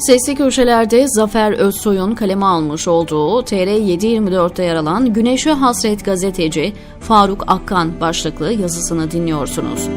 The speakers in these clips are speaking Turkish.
Sesli köşelerde Zafer Özsoy'un kaleme almış olduğu TR724'te yer alan Güneşe Hasret gazeteci Faruk Akkan başlıklı yazısını dinliyorsunuz.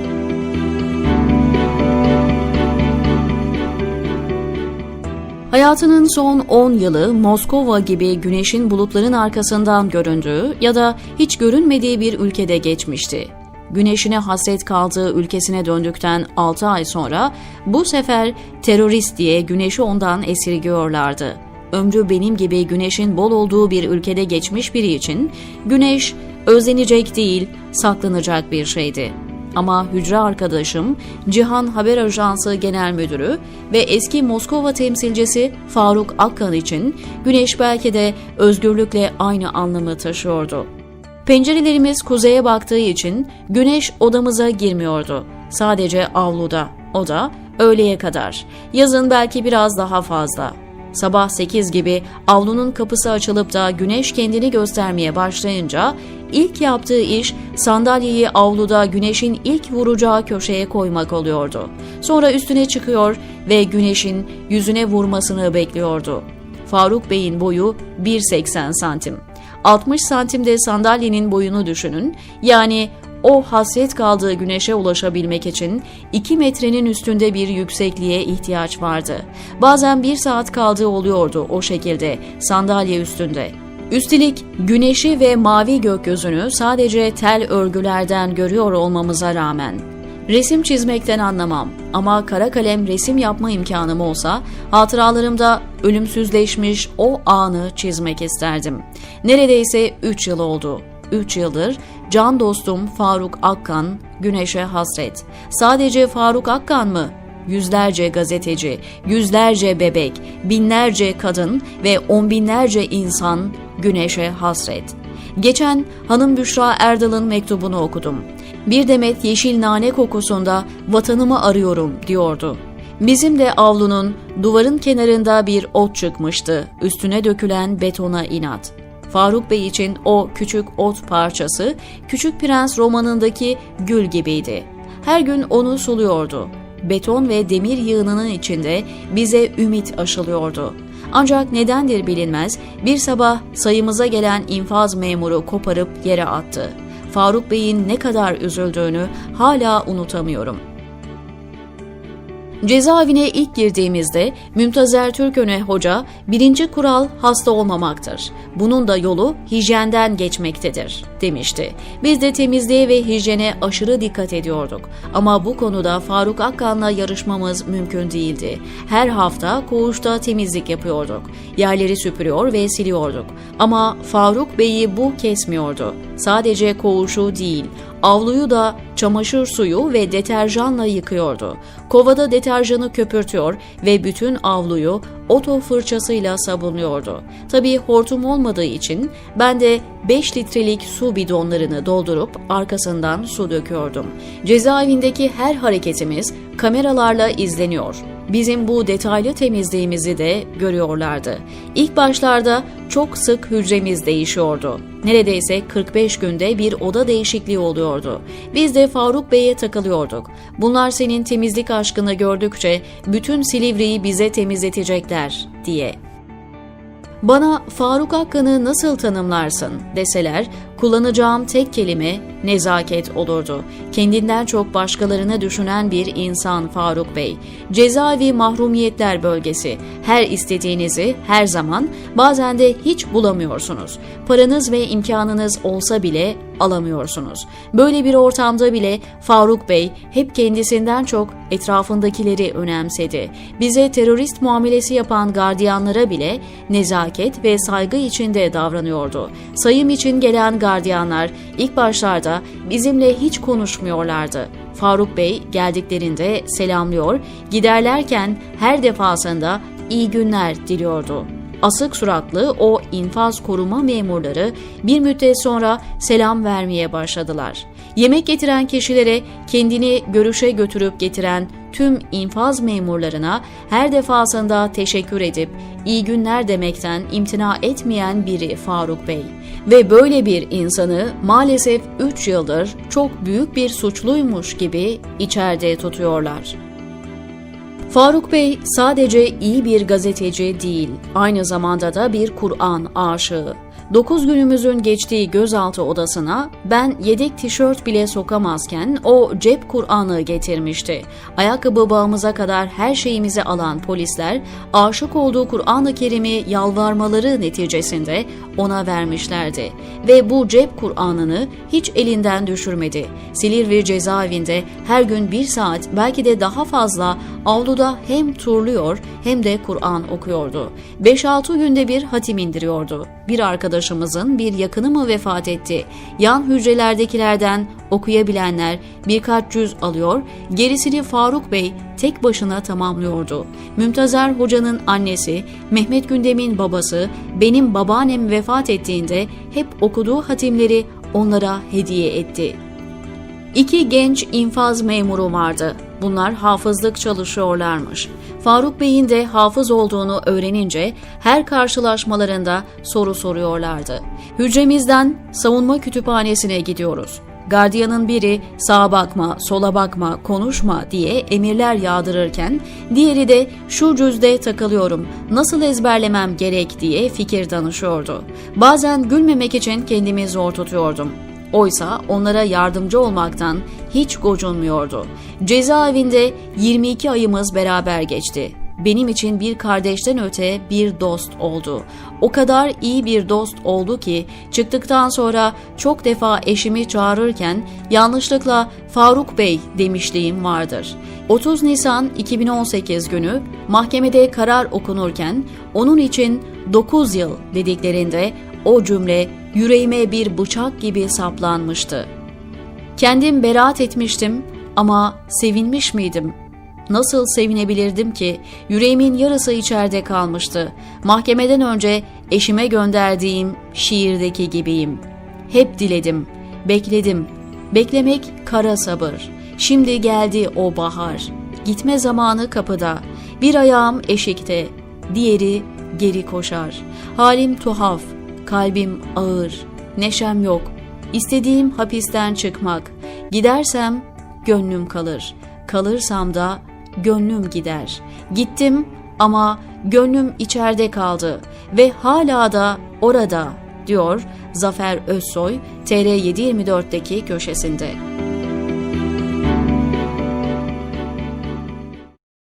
Hayatının son 10 yılı Moskova gibi güneşin bulutların arkasından göründüğü ya da hiç görünmediği bir ülkede geçmişti. Güneşine hasret kaldığı ülkesine döndükten 6 ay sonra bu sefer terörist diye güneşi ondan esirgiyorlardı. Ömrü benim gibi güneşin bol olduğu bir ülkede geçmiş biri için güneş özlenecek değil, saklanacak bir şeydi. Ama hücre arkadaşım Cihan Haber Ajansı Genel Müdürü ve eski Moskova temsilcisi Faruk Akkan için güneş belki de özgürlükle aynı anlamı taşıyordu. Pencerelerimiz kuzeye baktığı için güneş odamıza girmiyordu. Sadece avluda. O da öğleye kadar. Yazın belki biraz daha fazla. Sabah 8 gibi avlunun kapısı açılıp da güneş kendini göstermeye başlayınca ilk yaptığı iş sandalyeyi avluda güneşin ilk vuracağı köşeye koymak oluyordu. Sonra üstüne çıkıyor ve güneşin yüzüne vurmasını bekliyordu. Faruk Bey'in boyu 1.80 santim. 60 santimde sandalyenin boyunu düşünün. Yani o hasret kaldığı güneşe ulaşabilmek için 2 metrenin üstünde bir yüksekliğe ihtiyaç vardı. Bazen bir saat kaldığı oluyordu o şekilde sandalye üstünde. Üstelik güneşi ve mavi gökyüzünü sadece tel örgülerden görüyor olmamıza rağmen Resim çizmekten anlamam ama kara kalem resim yapma imkanım olsa hatıralarımda ölümsüzleşmiş o anı çizmek isterdim. Neredeyse 3 yıl oldu. 3 yıldır can dostum Faruk Akkan güneşe hasret. Sadece Faruk Akkan mı? Yüzlerce gazeteci, yüzlerce bebek, binlerce kadın ve on binlerce insan güneşe hasret. Geçen Hanım Büşra Erdal'ın mektubunu okudum. Bir demet yeşil nane kokusunda vatanımı arıyorum diyordu. Bizim de avlunun duvarın kenarında bir ot çıkmıştı. Üstüne dökülen betona inat. Faruk Bey için o küçük ot parçası Küçük Prens romanındaki gül gibiydi. Her gün onu suluyordu. Beton ve demir yığınının içinde bize ümit aşılıyordu. Ancak nedendir bilinmez bir sabah sayımıza gelen infaz memuru koparıp yere attı. Faruk Bey'in ne kadar üzüldüğünü hala unutamıyorum. Cezaevine ilk girdiğimizde Mümtazer Türköne Hoca birinci kural hasta olmamaktır. Bunun da yolu hijyenden geçmektedir demişti. Biz de temizliğe ve hijyene aşırı dikkat ediyorduk. Ama bu konuda Faruk Akkan'la yarışmamız mümkün değildi. Her hafta koğuşta temizlik yapıyorduk. Yerleri süpürüyor ve siliyorduk. Ama Faruk Bey'i bu kesmiyordu. Sadece koğuşu değil, avluyu da çamaşır suyu ve deterjanla yıkıyordu. Kovada deterjanı köpürtüyor ve bütün avluyu oto fırçasıyla sabunluyordu. Tabii hortum olmadığı için ben de 5 litrelik su bidonlarını doldurup arkasından su döküyordum. Cezaevindeki her hareketimiz kameralarla izleniyor. Bizim bu detaylı temizliğimizi de görüyorlardı. İlk başlarda çok sık hücremiz değişiyordu. Neredeyse 45 günde bir oda değişikliği oluyordu. Biz de Faruk Bey'e takılıyorduk. Bunlar senin temizlik aşkını gördükçe bütün Silivri'yi bize temizletecekler diye. Bana Faruk Akkan'ı nasıl tanımlarsın deseler kullanacağım tek kelime nezaket olurdu. Kendinden çok başkalarını düşünen bir insan Faruk Bey. Cezaevi mahrumiyetler bölgesi. Her istediğinizi her zaman bazen de hiç bulamıyorsunuz. Paranız ve imkanınız olsa bile alamıyorsunuz. Böyle bir ortamda bile Faruk Bey hep kendisinden çok etrafındakileri önemsedi. Bize terörist muamelesi yapan gardiyanlara bile nezaket ve saygı içinde davranıyordu. Sayım için gelen gardiyanlar ilk başlarda bizimle hiç konuşmuyorlardı. Faruk Bey geldiklerinde selamlıyor, giderlerken her defasında iyi günler diliyordu. Asık suratlı o infaz koruma memurları bir müddet sonra selam vermeye başladılar. Yemek getiren kişilere kendini görüşe götürüp getiren tüm infaz memurlarına her defasında teşekkür edip iyi günler demekten imtina etmeyen biri Faruk Bey. Ve böyle bir insanı maalesef 3 yıldır çok büyük bir suçluymuş gibi içeride tutuyorlar. Faruk Bey sadece iyi bir gazeteci değil, aynı zamanda da bir Kur'an aşığı. 9 günümüzün geçtiği gözaltı odasına ben yedek tişört bile sokamazken o cep Kur'an'ı getirmişti. Ayakkabı bağımıza kadar her şeyimizi alan polisler aşık olduğu Kur'an-ı Kerim'i yalvarmaları neticesinde ona vermişlerdi. Ve bu cep Kur'an'ını hiç elinden düşürmedi. Silivri cezaevinde her gün bir saat belki de daha fazla avluda hem turluyor hem de Kur'an okuyordu. 5-6 günde bir hatim indiriyordu. Bir arkadaşımızın bir yakını mı vefat etti? Yan hücrelerdekilerden okuyabilenler birkaç cüz alıyor, gerisini Faruk Bey tek başına tamamlıyordu. Mümtazer Hoca'nın annesi, Mehmet Gündem'in babası, benim babaannem vefat ettiğinde hep okuduğu hatimleri onlara hediye etti. İki genç infaz memuru vardı. Bunlar hafızlık çalışıyorlarmış. Faruk Bey'in de hafız olduğunu öğrenince her karşılaşmalarında soru soruyorlardı. Hücremizden savunma kütüphanesine gidiyoruz. Gardiyanın biri sağa bakma, sola bakma, konuşma diye emirler yağdırırken diğeri de şu cüzde takılıyorum, nasıl ezberlemem gerek diye fikir danışıyordu. Bazen gülmemek için kendimi zor tutuyordum. Oysa onlara yardımcı olmaktan hiç gocunmuyordu. Cezaevinde 22 ayımız beraber geçti. Benim için bir kardeşten öte bir dost oldu. O kadar iyi bir dost oldu ki çıktıktan sonra çok defa eşimi çağırırken yanlışlıkla Faruk Bey demişliğim vardır. 30 Nisan 2018 günü mahkemede karar okunurken onun için 9 yıl dediklerinde o cümle yüreğime bir bıçak gibi saplanmıştı. Kendim beraat etmiştim ama sevinmiş miydim? Nasıl sevinebilirdim ki? Yüreğimin yarısı içeride kalmıştı. Mahkemeden önce eşime gönderdiğim şiirdeki gibiyim. Hep diledim, bekledim. Beklemek kara sabır. Şimdi geldi o bahar. Gitme zamanı kapıda. Bir ayağım eşikte, diğeri geri koşar. Halim tuhaf, kalbim ağır, neşem yok. İstediğim hapisten çıkmak. Gidersem gönlüm kalır. Kalırsam da gönlüm gider. Gittim ama gönlüm içeride kaldı ve hala da orada diyor Zafer Özsoy TR724'deki köşesinde.